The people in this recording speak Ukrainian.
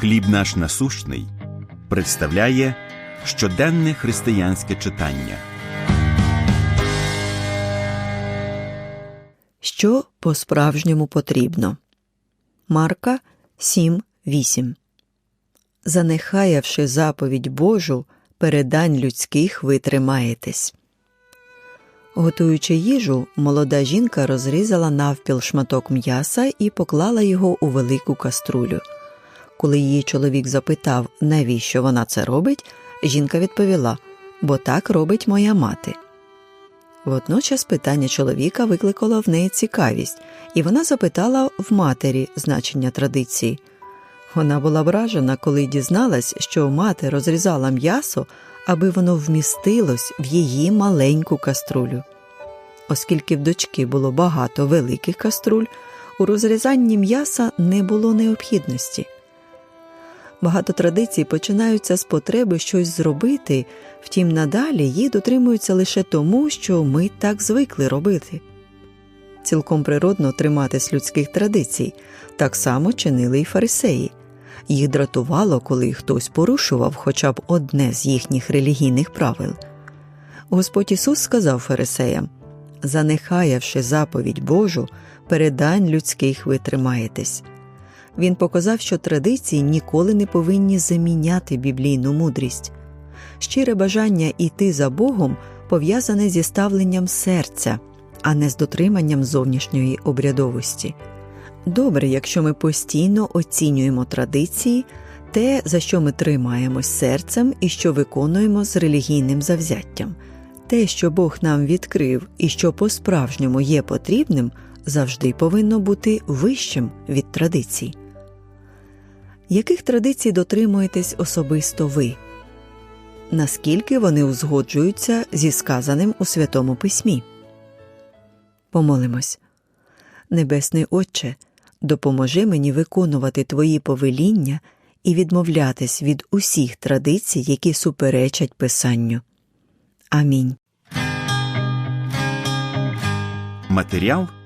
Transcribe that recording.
Хліб наш насущний представляє щоденне християнське читання. Що по-справжньому потрібно. Марка 7.8 Занехаявши заповідь Божу, передань людських ви тримаєтесь. Готуючи їжу, молода жінка розрізала навпіл шматок м'яса і поклала його у велику каструлю. Коли її чоловік запитав, навіщо вона це робить, жінка відповіла бо так робить моя мати. Водночас питання чоловіка викликало в неї цікавість, і вона запитала в матері значення традиції. Вона була вражена, коли дізналась, що мати розрізала м'ясо, аби воно вмістилось в її маленьку каструлю. Оскільки в дочки було багато великих каструль, у розрізанні м'яса не було необхідності. Багато традицій починаються з потреби щось зробити, втім надалі їх дотримуються лише тому, що ми так звикли робити. Цілком природно триматись людських традицій, так само чинили й фарисеї. Їх дратувало, коли хтось порушував хоча б одне з їхніх релігійних правил. Господь Ісус сказав фарисеям занехаявши заповідь Божу, передань людських ви тримаєтесь. Він показав, що традиції ніколи не повинні заміняти біблійну мудрість. Щире бажання йти за Богом пов'язане зі ставленням серця, а не з дотриманням зовнішньої обрядовості. Добре, якщо ми постійно оцінюємо традиції, те, за що ми тримаємось серцем і що виконуємо з релігійним завзяттям. Те, що Бог нам відкрив і що по-справжньому є потрібним, завжди повинно бути вищим від традицій. Яких традицій дотримуєтесь особисто ви? Наскільки вони узгоджуються зі сказаним у Святому Письмі? Помолимось. Небесний Отче, допоможи мені виконувати Твої повеління і відмовлятись від усіх традицій, які суперечать Писанню. Амінь. Матеріал